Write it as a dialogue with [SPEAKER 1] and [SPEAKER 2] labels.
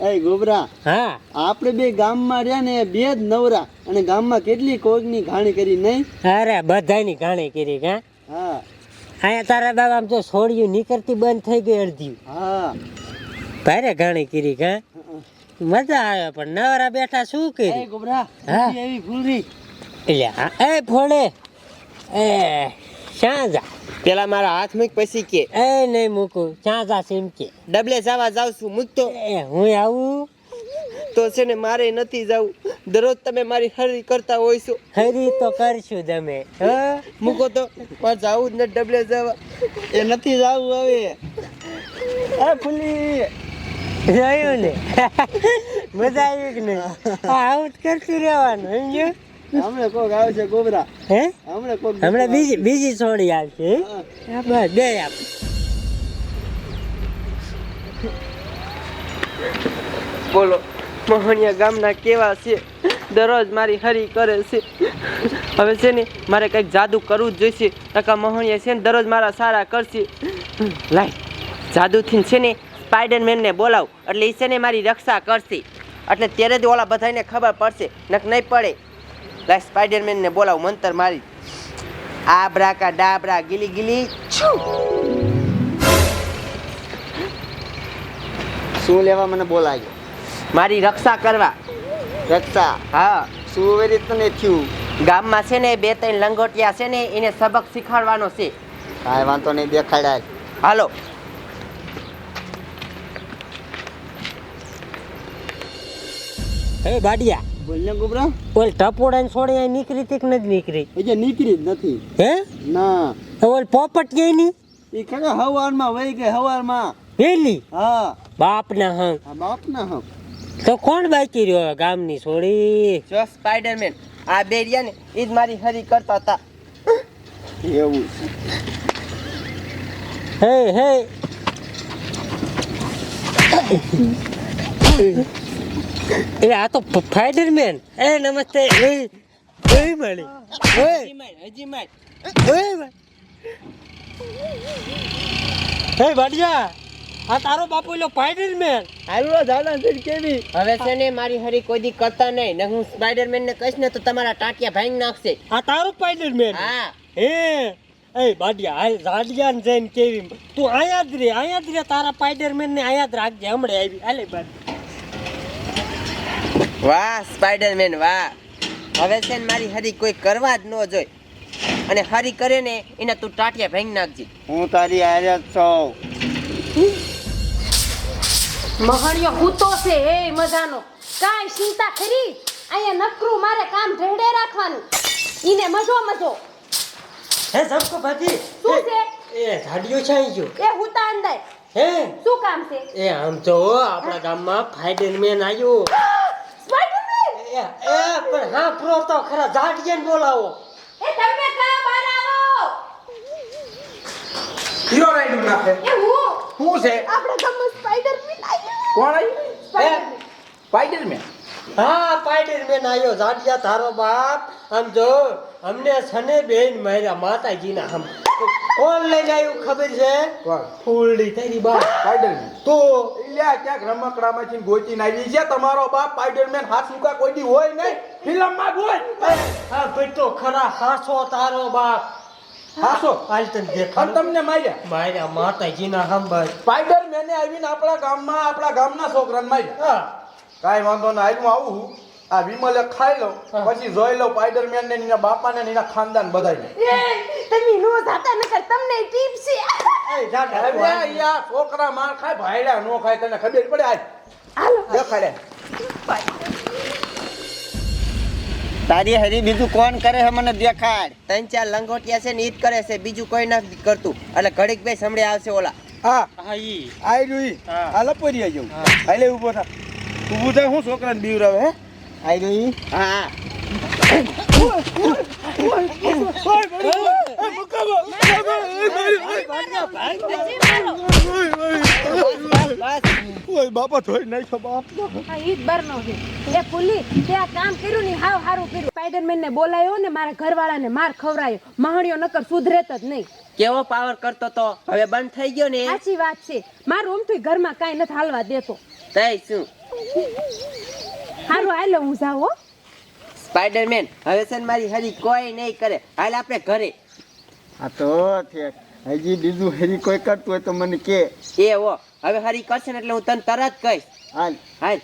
[SPEAKER 1] એ ગોબરા
[SPEAKER 2] હા.
[SPEAKER 1] આપણે બે ગામમાં રહ્યા ને બે જ નવરા. અને ગામમાં કેટલી કોકની ઘાણી કરી નહીં?
[SPEAKER 2] અરે બધાની ઘાણી કરી
[SPEAKER 1] હા.
[SPEAKER 2] અહીંયા તારા બાબા આમ તો છોડ્યું નીકળતી બંધ થઈ ગઈ અડધી
[SPEAKER 1] હા.
[SPEAKER 2] ભારે ઘાણી કરી કા? મજા આવે પણ નવરા બેઠા શું
[SPEAKER 1] કે
[SPEAKER 2] કરી
[SPEAKER 1] ગોબરા
[SPEAKER 2] હા.
[SPEAKER 1] એવી ફૂલરી.
[SPEAKER 2] એટલે હા, એ ફોડે. એ. શ્યાં જા?
[SPEAKER 3] પેલા મારા હાથ મૂક પછી કે.
[SPEAKER 2] એ નહીં મૂકું. ક્યાં જા સિમ કે?
[SPEAKER 3] ડબલે જવા જાવ છું મૂકતો
[SPEAKER 2] એ હું આવું?
[SPEAKER 3] તો છે ને મારે નથી જવું. દરરોજ તમે મારી હરી કરતા હોય છો.
[SPEAKER 2] ખરી તો કરશું તમે હો?
[SPEAKER 3] મૂકો તો. પણ જવું જ ને ડબલે જવા.
[SPEAKER 1] એ નથી જાવું હવે. એ ફૂલી
[SPEAKER 2] જોયું ને. મજા આવી કે નહીં? આ આવું જ કરતું રહેવાનું સમજ્યો?
[SPEAKER 1] હમણાં કોક આવશે ગોબરા.
[SPEAKER 2] હે?
[SPEAKER 1] હમણાં કોક
[SPEAKER 2] હમણાં બીજી બીજી છોડી આવશે બસ બે આપ.
[SPEAKER 3] બોલો મોહણિયા ગામના કેવા છે? દરરોજ મારી હરી કરે છે. હવે છે ને મારે કંઈક જાદુ કરવું જ જોઈશે. ટકા મોહણિયા છે ને દરરોજ મારા સારા કરશે. લાય જાદુથી છે ને સ્પાઈડરમેનને બોલાવ. એટલે એ છે ને મારી રક્ષા કરશે. એટલે ત્યારે જ ઓલા બધાને ખબર પડશે. નક નહીં પડે. લાય સ્પાઈડરમેનને બોલાવ મંતર મારી. આ બ્રાકા ડાબરા ગીલી ગીલી છું.
[SPEAKER 1] શું લેવા મને બોલાયો
[SPEAKER 3] મારી રક્ષા કરવા.
[SPEAKER 1] રક્ષા?
[SPEAKER 3] હા.
[SPEAKER 1] શું એવી રીતને થયું?
[SPEAKER 3] ગામમાં છે ને બે ત્રણ લંગોટિયા છે ને એને સબક શીખવાડવાનો છે.
[SPEAKER 1] કાંઈ વાંધો નહીં દેખાડાય.
[SPEAKER 3] હાલો.
[SPEAKER 2] હે બાડિયા.
[SPEAKER 1] બોલ ને ગોબરા?
[SPEAKER 2] ઓલ ટપોડા છોડી અહીં નીકળી તીક નથી નીકળી?
[SPEAKER 1] નીકળી જ નથી.
[SPEAKER 2] હે?
[SPEAKER 1] ના.
[SPEAKER 2] ઓલ પોપટ ગઈ ની?
[SPEAKER 1] એ ખરા હવારમાં વહી ગઈ હવારમાં.
[SPEAKER 2] વેલી?
[SPEAKER 1] હા.
[SPEAKER 2] બાપ ના હં
[SPEAKER 1] આ બાપ ના
[SPEAKER 2] તો કોણ બાકી રહ્યો ગામની છોડી?
[SPEAKER 3] જો સ્પાઈડરમેન આ બેરિયા ને એ જ મારી હરી કરતા હતા.
[SPEAKER 1] એવું છે.
[SPEAKER 2] હે હે. એટલે આ તો ફાઈડરમેન એ નમસ્તે. એ એ મળી ઓય
[SPEAKER 3] હજી માર.
[SPEAKER 2] ઓય મળી. હે બાડિયા આ તારો બાપુ એલો સ્પાઈડરમેન
[SPEAKER 1] હાલો જાના છે કેવી?
[SPEAKER 3] હવે છે ને મારી હરી કોઈ દી કરતા નહીં ને હું સ્પાઈડરમેન ને કહીશ ને તો તમારા ટાંટિયા ભાંગી નાખશે.
[SPEAKER 2] આ તારો સ્પાઈડરમેન
[SPEAKER 3] હા.
[SPEAKER 2] હે? એ બાડિયા હાલ જાડિયાને જઈને કેવી તું અહીંયા જ રે અહીંયા જ રે તારા સ્પાઈડરમેન ને અહીંયા જ રાખજે. હમણાં આવી. હાલે બાદ
[SPEAKER 3] વાહ સ્પાઈડરમેન વાહ. હવે છે ને મારી હરી કોઈ કરવા જ ન જોઈ. અને હરી કરે ને એને તું ટાટિયા ભાંગી નાખજે.
[SPEAKER 1] હું તારી હારે છું.
[SPEAKER 4] મહણિયો હૂતો છે એ મજાનો. કાંઈ ચિંતા ખરી અહીંયા નકરું મારે કામ ઢેડે રાખવાનું. ઈને મજો મજો.
[SPEAKER 2] હે સબકો ભાજી?
[SPEAKER 4] શું છે?
[SPEAKER 2] એ જાડિયો છે અહીં ગયો
[SPEAKER 4] એ હૂતા અંદર.
[SPEAKER 2] હે?
[SPEAKER 4] શું કામ છે?
[SPEAKER 2] એ આમ તો આપણા ગામમાં ફાઈડરમેન આવ્યો એ એ પણ હા પ્રો તો ખરા જાડિયાને બોલાવો.
[SPEAKER 4] એ તમે કા બહાર આવો?
[SPEAKER 5] હીરો રાઈડું નાખે?
[SPEAKER 4] એ હું?
[SPEAKER 5] હું છે?
[SPEAKER 4] આપણે તમે સ્પાઈડર મેન આવ્યો
[SPEAKER 5] કોણ આવ્યું
[SPEAKER 4] સ્પાઈડર
[SPEAKER 5] મેન
[SPEAKER 2] હા ફાઈડરમેન આવ્યો જાડિયા તારો બાપ. આમ જો અમને સને બેન માર્યા માતાજીના હમ. કોણ લઈ આવ્યું ખબર છે? ફૂલડી તારી બા
[SPEAKER 5] સ્પાઈડરમેન
[SPEAKER 2] તો
[SPEAKER 5] ઇલ્યા ક્યાંક રમકડામાંથી ગોચીને આવી છે તમારો બાપ સ્પાઈડરમેન હાથ સુકા કોઈ દી હોય નહીં. ફિલ્મમાં જ હોય.
[SPEAKER 2] હા ભાઈ તો ખરા હાસો તારો બાપ.
[SPEAKER 5] હાસો?
[SPEAKER 2] હાલ તને
[SPEAKER 5] અને તમને માર્યા?
[SPEAKER 2] માર્યા માતાજીના હમ બસ
[SPEAKER 5] સ્પાઈડરમેને આવીને આપણા ગામમાં આપણા ગામના છોકરાને માર્યા.
[SPEAKER 2] હા.
[SPEAKER 5] કાંઈ વાંધો નહીં આવ્યું હું આવું. આ વિમલે ખાઈ લો પછી જોઈ લો સ્પાઈડરમેન ને એના બાપા ને એના ખાનદાન બધાને
[SPEAKER 4] એ તમે નો જાતા નકર તમને ટીપ છે.
[SPEAKER 2] એ
[SPEAKER 5] અરે યા છોકરા માર ખાય ભાઈડા નો ખાય તને ખબર પડે આજ?
[SPEAKER 4] હાલો.
[SPEAKER 5] દેખાડે.
[SPEAKER 1] તારી હરી બીજું કોણ કરે છે મને દેખાડ?
[SPEAKER 3] ત્રણ ચાર લંગોટિયા છે ને ઈદ કરે છે બીજું કોઈ ના કરતું. એટલે ઘડીક બે સમડે આવશે ઓલા.
[SPEAKER 5] હા.
[SPEAKER 2] હા ઈ.
[SPEAKER 5] આઈ રૂઈ
[SPEAKER 2] હા.
[SPEAKER 5] લપોરી આવી જાઉં. એટલે ઊભો થા. ઊભું થાય હું છોકરાને બીવરાવે હે?
[SPEAKER 1] આઈ રહી
[SPEAKER 3] હા
[SPEAKER 5] બાપા થોઈ નાખ્યો બાપ.
[SPEAKER 4] ઈ જ બરનો છે. એ પુલી તે આ કામ કર્યું ને હાવ હારું કર્યું. સ્પાઈડરમેન ને બોલાયો ને મારા ઘરવાળાને માર ખવરાયો મહણિયો નકર સુધરેત જ નહીં.
[SPEAKER 3] કેવો પાવર કરતો તો? હવે બંધ થઈ ગયો ને?
[SPEAKER 4] સાચી વાત છે. મારું ઓમથી ઘરમાં કાંઈ નથી હાલવા દેતો.
[SPEAKER 3] તઈ શું?
[SPEAKER 4] હારું હાલો હું જાઉં હો.
[SPEAKER 3] સ્પાઈડરમેન હવે છે ને મારી હરી કોઈ નહીં કરે. હાલ આપણે ઘરે.
[SPEAKER 1] આ તો ઠેક હજી બીજું હેરી કોઈ કરતું હોય તો મને કે.
[SPEAKER 3] એ હો હવે હરી કરશે ને એટલે હું તને તરત કહીશ.
[SPEAKER 1] હાલ.
[SPEAKER 3] હાલ.